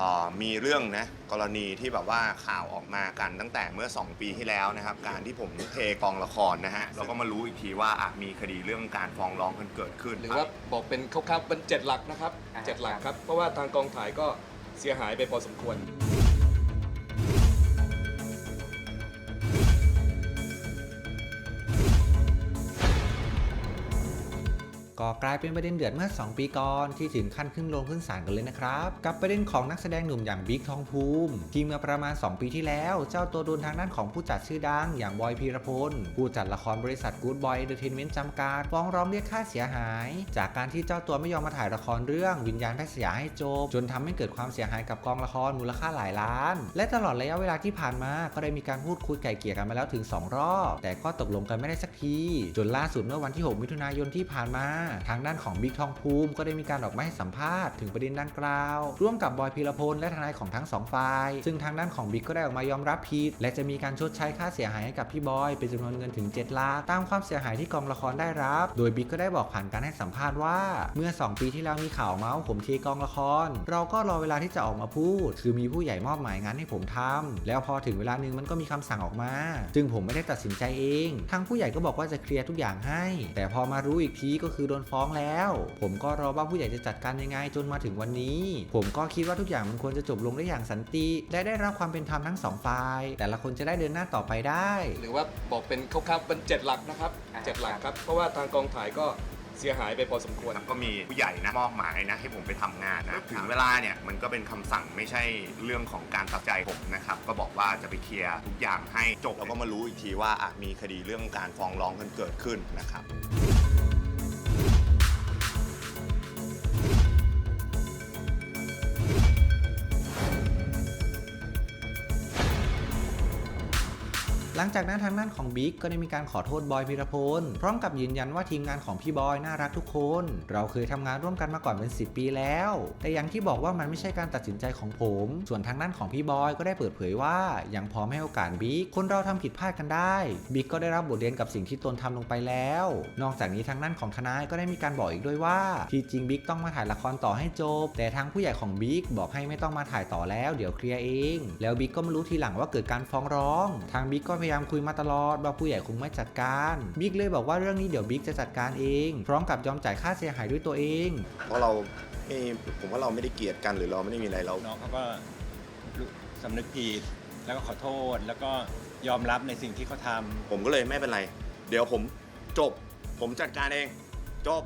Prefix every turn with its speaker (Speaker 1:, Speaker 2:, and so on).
Speaker 1: เอ่อมีเรื่องนะกรณีที่แบบว่าข่าวออกมากันตั้งแต่เมื่อ 2 ปีที่แล้วนะครับ การที่ผมเทกองละครนะฮะเราก็มารู้อีกทีว่าอะมีคดีเรื่องการฟ้องร้องกันเกิดขึ้น
Speaker 2: หรือว่าบอกเป็นคร่าวๆเป็นเจ็ดหลักนะครับ
Speaker 3: อ่า
Speaker 2: เจ็ดหลักครับ เพราะว่าทางกองถ่ายก็เสียหายไปพอสมควร
Speaker 4: ก็กลายเป็นประเด็นเดือดเมื่อ 2 ปีก่อนที่ถึงขั้นขึ้นโรงขึ้นศาลกันเลยนะครับ กับประเด็นของนักแสดงหนุ่มอย่างบิ๊กทองภูมิที่เมื่อประมาณ 2 ปีที่แล้ว เจ้าตัวโดนทางด้านของผู้จัดชื่อดังอย่างบอยพีรพลผู้จัดละครบริษัท Good Boy Entertainment จำกัดฟ้องร้องเรียกค่าเสียหาย จากการที่เจ้าตัวไม่ยอมมาถ่ายละครเรื่องวิญญาณแพทย์สยาให้จบ จนทำให้เกิดความเสียหายกับกองละครมูลค่าหลายล้าน และตลอดระยะเวลาที่ผ่านมาก็ได้มีการพูดคุยไก่เกลี่ยกันมาแล้วถึง 2 รอบ แต่ก็ตกลงกันไม่ได้สักที จนล่าสุดเมื่อวันที่ 6 มิถุนายนที่ผ่านมาทางด้านของบิ๊กทองภูมิก็ได้มีการออกมาให้สัมภาษณ์ถึงประเด็นดังกล่าว ร่วมกับบอยพีรพลและทนายของทั้งสองฝ่าย ซึ่งทางด้านของบิ๊กก็ได้ออกมายอมรับผิด และจะมีการชดใช้ค่าเสียหายให้กับพี่บอยเป็นจำนวนเงินถึง 7 ล้านตามความเสียหายที่กองละครได้รับ โดยบิ๊กก็ได้บอกผ่านการให้สัมภาษณ์ว่า เมื่อ 2 ปีที่แล้วมีข่าวเมาส์ผมเทกองละคร เราก็รอเวลาที่จะออกมาพูด คือมีผู้ใหญ่มอบหมายงานให้ผมทำแล้วพอถึงเวลานึงมันก็มีคำสั่งออกมาซึ่งผมไม่ได้ตัดสินใจเอง ทางผู้ใหญ่ก็บอกว่าจะเคลียร์ทุกอย่างให้ แต่พอมารู้อีกทีก็คือโดนฟ้องแล้ว ผมก็รอว่าผู้ใหญ่จะจัดการยังไงจนมาถึงวันนี้ ผมก็คิดว่าทุกอย่างมันควรจะจบลงได้อย่างสันติและได้รับความเป็นธรรมทั้งสองฝ่าย แต่ละคนจะได้เดินหน้าต่อไปได้
Speaker 2: หรือว่าบอกเป็นคร่าวๆเป็นเจ็ดหลักนะครับ
Speaker 3: อ่า
Speaker 2: เจ็ดหลักครับ เพราะว่าทางกองถ่ายก็เสียหายไปพอสมควร
Speaker 1: ก็มีผู้ใหญ่นะมอบหมายนะให้ผมไปทำงานนะถึงเวลาเนี่ยมันก็เป็นคำสั่งไม่ใช่เรื่องของการตัดใจผมนะครับก็บอกว่าจะไปเคลียร์ทุกอย่างให้จบแล้วก็มารู้อีกทีว่าอะมีคดีเรื่องการฟ้องร้องกันเกิดขึ้นนะครับ
Speaker 4: หลังจากนั้นทางด้านของบิ๊กก็ได้มีการขอโทษบอยพีรพลพร้อมกับยืนยันว่าทีมงานของพี่บอยน่ารักทุกคน เราเคยทำงานร่วมกันมาก่อนเป็น 10 ปีแล้ว แต่อย่างที่บอกว่ามันไม่ใช่การตัดสินใจของผม ส่วนทางด้านของพี่บอยก็ได้เปิดเผยว่ายังพร้อมให้โอกาสบิ๊กคนเราทำผิดพลาดกันได้บิ๊กก็ได้รับบทเรียนกับสิ่งที่ตนทำลงไปแล้ว นอกจากนี้ทางด้านของทนายก็ได้มีการบอกอีกด้วยว่า ที่จริงบิ๊กต้องมาถ่ายละครต่อให้จบ แต่ทางผู้ใหญ่ของบิ๊กบอกให้ไม่ต้องมาถ่ายต่อแล้ว เดี๋ยวเคลียร์เอง แล้วบิ๊กก็มารู้ทีหลังว่าเกิดการฟ้องร้อง ทางบิ๊กก็พยยามคุยมาตลอดว่าผู้ใหญ่คงไม่จัดการบิ๊กเลยบอกว่าเรื่องนี้เดี๋ยวบิ๊กจะจัดการเอง พร้อมกับยอมจ่ายค่าเสียหายด้วยตัวเอง
Speaker 1: เพราะเราไม่ผมว่าเราไม่ได้เกลียดกันหรือเราไม่ได้มีอะไรเรา
Speaker 5: น้องเขาก็รู้สำนึกผิดแล้วก็ขอโทษแล้วก็ยอมรับในสิ่งที่เขาทำ
Speaker 1: ผมก็เลยไม่เป็นไร เดี๋ยวผมจบ ผมจัดการเอง จบ